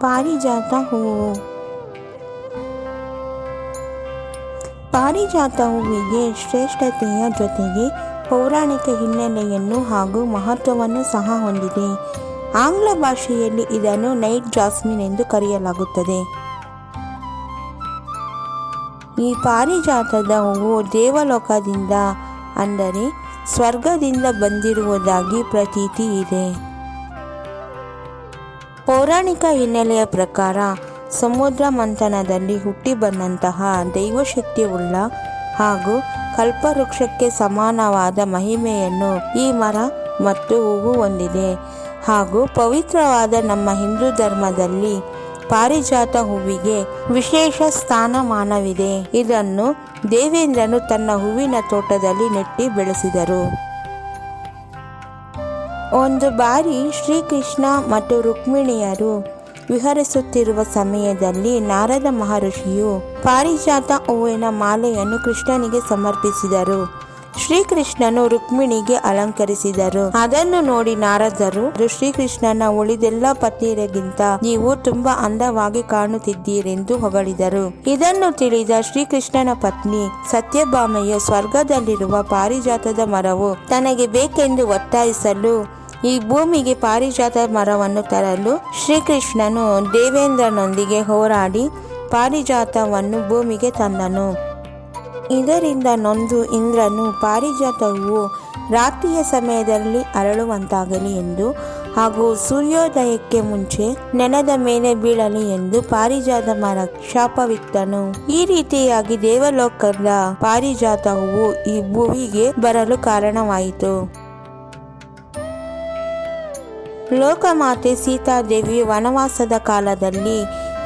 ಪಾರಿಜಾತ ಹೂವು ಪಾರಿಜಾತ ಹೂವಿಗೆ ಶ್ರೇಷ್ಠತೆಯ ಜೊತೆಗೆ ಪೌರಾಣಿಕ ಹಿನ್ನೆಲೆಯನ್ನು ಹಾಗೂ ಮಹತ್ವವನ್ನು ಸಹ ಹೊಂದಿದೆ. ಆಂಗ್ಲ ಭಾಷೆಯಲ್ಲಿ ಇದನ್ನು ನೈಟ್ ಜಾಸ್ಮಿನ್ ಎಂದು ಕರೆಯಲಾಗುತ್ತದೆ. ಈ ಪಾರಿಜಾತದ ಹೂವು ದೇವಲೋಕದಿಂದ ಅಂದರೆ ಸ್ವರ್ಗದಿಂದ ಬಂದಿರುವುದಾಗಿ ಪ್ರತೀತಿ ಇದೆ. ಪೌರಾಣಿಕ ಹಿನ್ನೆಲೆಯ ಪ್ರಕಾರ ಸಮುದ್ರ ಮಂಥನದಲ್ಲಿ ಹುಟ್ಟಿ ಬಂದಂತಹ ದೈವಶಕ್ತಿಯುಳ್ಳ ಹಾಗೂ ಕಲ್ಪವೃಕ್ಷಕ್ಕೆ ಸಮಾನವಾದ ಮಹಿಮೆಯನ್ನು ಈ ಮರ ಮತ್ತು ಹೂವು ಹೊಂದಿದೆ ಹಾಗೂ ಪವಿತ್ರವಾದ ನಮ್ಮ ಹಿಂದೂ ಧರ್ಮದಲ್ಲಿ ಪಾರಿಜಾತ ಹೂವಿಗೆ ವಿಶೇಷ ಸ್ಥಾನಮಾನವಿದೆ. ಇದನ್ನು ದೇವೇಂದ್ರನು ತನ್ನ ಹೂವಿನ ತೋಟದಲ್ಲಿ ನೆಟ್ಟಿ ಬೆಳೆಸಿದರು. ಒಂದು ಬಾರಿ ಶ್ರೀಕೃಷ್ಣ ಮತ್ತು ರುಕ್ಮಿಣಿಯರು ವಿಹರಿಸುತ್ತಿರುವ ಸಮಯದಲ್ಲಿ ನಾರದ ಮಹರ್ಷಿಯು ಪಾರಿಜಾತ ಹೂವಿನ ಮಾಲೆಯನ್ನು ಕೃಷ್ಣನಿಗೆ ಸಮರ್ಪಿಸಿದರು. ಶ್ರೀಕೃಷ್ಣನು ರುಕ್ಮಿಣಿಗೆ ಅಲಂಕರಿಸಿದರು. ಅದನ್ನು ನೋಡಿ ನಾರದರು ಶ್ರೀಕೃಷ್ಣನ ಉಳಿದೆಲ್ಲ ಪತ್ನಿಯರಿಗಿಂತ ನೀವು ತುಂಬಾ ಅಂದವಾಗಿ ಕಾಣುತ್ತಿದ್ದೀರೆಂದು ಹೊಗಳಿದರು. ಇದನ್ನು ತಿಳಿದ ಶ್ರೀಕೃಷ್ಣನ ಪತ್ನಿ ಸತ್ಯಭಾಮೆಯು ಸ್ವರ್ಗದಲ್ಲಿರುವ ಪಾರಿಜಾತದ ಮರವು ತನಗೆ ಬೇಕೆಂದು ಒತ್ತಾಯಿಸಲು ಈ ಭೂಮಿಗೆ ಪಾರಿಜಾತ ಮರವನ್ನು ತರಲು ಶ್ರೀಕೃಷ್ಣನು ದೇವೇಂದ್ರನೊಂದಿಗೆ ಹೋರಾಡಿ ಪಾರಿಜಾತವನ್ನು ಭೂಮಿಗೆ ತಂದನು. ಇದರಿಂದ ನೊಂದು ಇಂದ್ರನು ಪಾರಿಜಾತವು ರಾತ್ರಿಯ ಸಮಯದಲ್ಲಿ ಅರಳುವಂತಾಗಲಿ ಎಂದು ಹಾಗೂ ಸೂರ್ಯೋದಯಕ್ಕೆ ಮುಂಚೆ ನೆಲದ ಮೇಲೆ ಬೀಳಲಿ ಎಂದು ಪಾರಿಜಾತ ಮರ ಶಾಪವಿತ್ತನು. ಈ ರೀತಿಯಾಗಿ ದೇವಲೋಕದ ಪಾರಿಜಾತವು ಈ ಭೂಮಿಗೆ ಬರಲು ಕಾರಣವಾಯಿತು. ಲೋಕಮಾತೆ ಸೀತಾದೇವಿ ವನವಾಸದ ಕಾಲದಲ್ಲಿ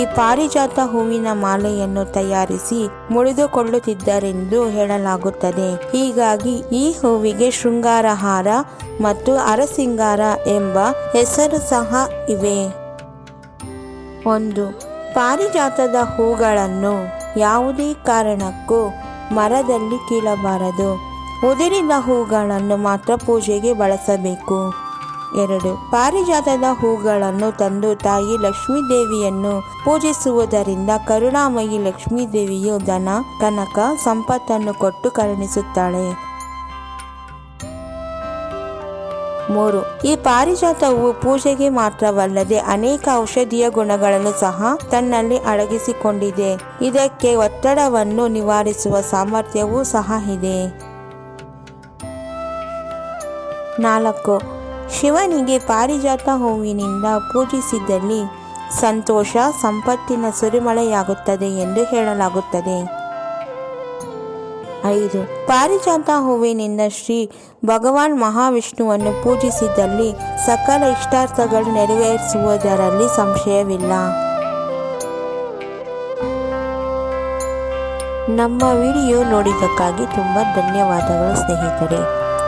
ಈ ಪಾರಿಜಾತ ಹೂವಿನ ಮಾಲೆಯನ್ನು ತಯಾರಿಸಿ ಮುಳಿದುಕೊಳ್ಳುತ್ತಿದ್ದರೆಂದು ಹೇಳಲಾಗುತ್ತದೆ. ಹೀಗಾಗಿ ಈ ಹೂವಿಗೆ ಶೃಂಗಾರಹಾರ ಮತ್ತು ಅರಸಿಂಗಾರ ಎಂಬ ಹೆಸರು ಸಹ ಇವೆ. ಒಂದು, ಪಾರಿಜಾತದ ಹೂಗಳನ್ನು ಯಾವುದೇ ಕಾರಣಕ್ಕೂ ಮರದಲ್ಲಿ ಕೀಳಬಾರದು. ಉದುರಿನ ಹೂಗಳನ್ನು ಮಾತ್ರ ಪೂಜೆಗೆ ಬಳಸಬೇಕು. ಎರಡು. ಪಾರಿಜಾತದ ಹೂಗಳನ್ನು ತಂದು ತಾಯಿ ಲಕ್ಷ್ಮೀ ದೇವಿಯನ್ನು ಪೂಜಿಸುವುದರಿಂದ ಕರುಣಾಮಯಿ ಲಕ್ಷ್ಮೀ ದೇವಿಯು ಕನಕ, ಸಂಪತ್ತನ್ನು ಕೊಟ್ಟು ಕರುಣಿಸುತ್ತಾಳೆ. ಮೂರು. ಈ ಪಾರಿಜಾತವು ಪೂಜೆಗೆ ಮಾತ್ರವಲ್ಲದೆ ಅನೇಕ ಔಷಧೀಯ ಗುಣಗಳನ್ನು ಸಹ ತನ್ನಲ್ಲಿ ಅಡಗಿಸಿಕೊಂಡಿದೆ. ಇದಕ್ಕೆ ಒತ್ತಡವನ್ನು ನಿವಾರಿಸುವ ಸಾಮರ್ಥ್ಯವೂ ಸಹ ಇದೆ. ನಾಲ್ಕು. ಶಿವನಿಗೆ ಪಾರಿಜಾತ ಹೂವಿನಿಂದ ಪೂಜಿಸಿದಲ್ಲಿ ಸಂತೋಷ, ಸಂಪತ್ತಿನ ಸುರಿಮಳೆಯಾಗುತ್ತದೆ ಎಂದು ಹೇಳಲಾಗುತ್ತದೆ. ಐದು. ಪಾರಿಜಾತ ಹೂವಿನಿಂದ ಶ್ರೀ ಭಗವಾನ್ ಮಹಾವಿಷ್ಣುವನ್ನು ಪೂಜಿಸಿದಲ್ಲಿ ಸಕಲ ಇಷ್ಟಾರ್ಥಗಳು ನೆರವೇರಿಸುವುದರಲ್ಲಿ ಸಂಶಯವಿಲ್ಲ. ನಮ್ಮ ವಿಡಿಯೋ ನೋಡಿದ್ದಕ್ಕಾಗಿ ತುಂಬ ಧನ್ಯವಾದಗಳು ಸ್ನೇಹಿತರೆ.